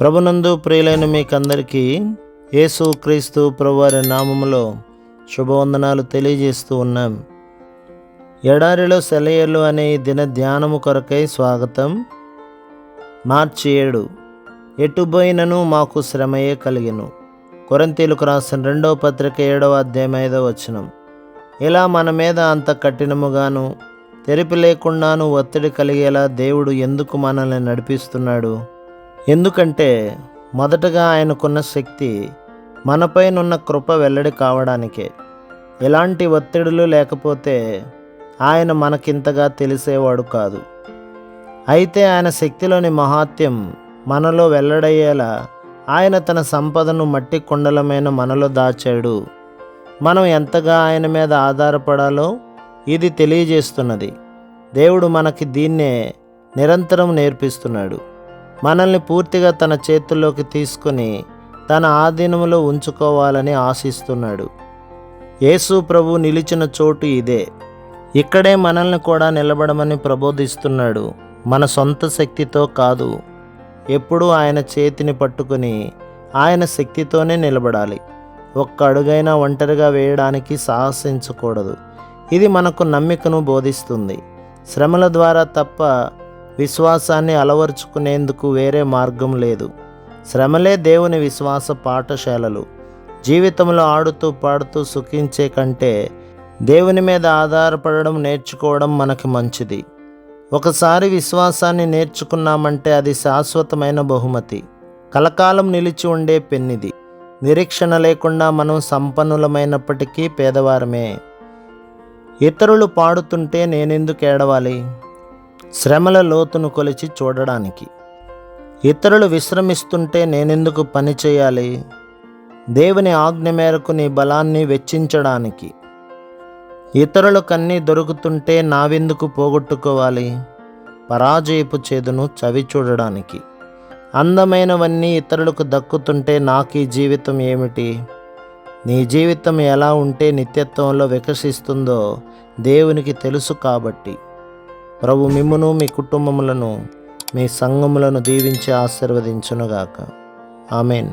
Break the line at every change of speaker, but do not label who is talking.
ప్రభునందు ప్రియులైన మీకందరికీ యేసు క్రీస్తు ప్రభువారి నామములో శుభవందనాలు తెలియజేస్తూ ఉన్నాం. ఎడారిలో సెలయలు అనే దిన ధ్యానము కొరకై స్వాగతం. మార్చి ఏడు. ఎటుపోయినను మాకు శ్రమయే కలిగెను. కొరంతీలకు రాసిన రెండవ పత్రిక ఏడవ అధ్యాయం ఐదవ వచనం. ఇలా మన మీద అంత కఠినముగాను తెరిపి లేకుండాను ఒత్తిడి కలిగేలా దేవుడు ఎందుకు మనల్ని నడిపిస్తున్నాడు? ఎందుకంటే మొదటగా ఆయనకున్న శక్తి మనపైనున్న కృప వెల్లడి కావడానికే. ఎలాంటి ఒత్తిడులు లేకపోతే ఆయన మనకింతగా తెలిసేవాడు కాదు. అయితే ఆయన శక్తిలోని మహాత్యం మనలో వెల్లడయ్యేలా ఆయన తన సంపదను మట్టి కుండలమైన మనలో దాచాడు. మనం ఎంతగా ఆయన మీద ఆధారపడాలో ఇది తెలియజేస్తున్నది. దేవుడు మనకి దీన్నే నిరంతరం నేర్పిస్తున్నాడు. మనల్ని పూర్తిగా తన చేతుల్లోకి తీసుకుని తన ఆధీనంలో ఉంచుకోవాలని ఆశిస్తున్నాడు. యేసు ప్రభు నిలిచిన చోటు ఇదే. ఇక్కడే మనల్ని కూడా నిలబడమని ప్రబోధిస్తున్నాడు. మన సొంత శక్తితో కాదు. ఎప్పుడూ ఆయన చేతిని పట్టుకుని ఆయన శక్తితోనే నిలబడాలి. ఒక్క అడుగైనా ఒంటరిగా వేయడానికి సాహసించకూడదు. ఇది మనకు నమ్మికను బోధిస్తుంది. శ్రమల ద్వారా తప్ప విశ్వాసాన్ని అలవర్చుకునేందుకు వేరే మార్గం లేదు. శ్రమలే దేవుని విశ్వాస పాఠశాలలు. జీవితంలో ఆడుతూ పాడుతూ సుఖించే కంటే దేవుని మీద ఆధారపడడం నేర్చుకోవడం మనకి మంచిది. ఒకసారి విశ్వాసాన్ని నేర్చుకున్నామంటే అది శాశ్వతమైన బహుమతి. కలకాలం నిలిచి ఉండే పెన్నిది. నిరీక్షణ లేకుండా మనం సంపన్నులమైనప్పటికీ పేదవారమే. ఇతరులు పాడుతుంటే నేనెందుకు ఏడవాలి? శ్రమల లోతును కొలిచి చూడడానికి. ఇతరులు విశ్రమిస్తుంటే నేనెందుకు పని చేయాలి? దేవుని ఆజ్ఞ మేరకు నీ బలాన్ని వెచ్చించడానికి. ఇతరులకన్నీ దొరుకుతుంటే నావెందుకు పోగొట్టుకోవాలి? పరాజయపు చేదును చవి చూడడానికి. అందమైనవన్నీ ఇతరులకు దక్కుతుంటే నాకు ఈ జీవితం ఏమిటి? నీ జీవితం ఎలా ఉంటే నిత్యత్వంలో వికసిస్తుందో దేవునికి తెలుసు కాబట్టి. ప్రభు మిమ్మును మీ కుటుంబములను మీ సంఘములను దీవించి ఆశీర్వదించునుగాక. ఆమెన్.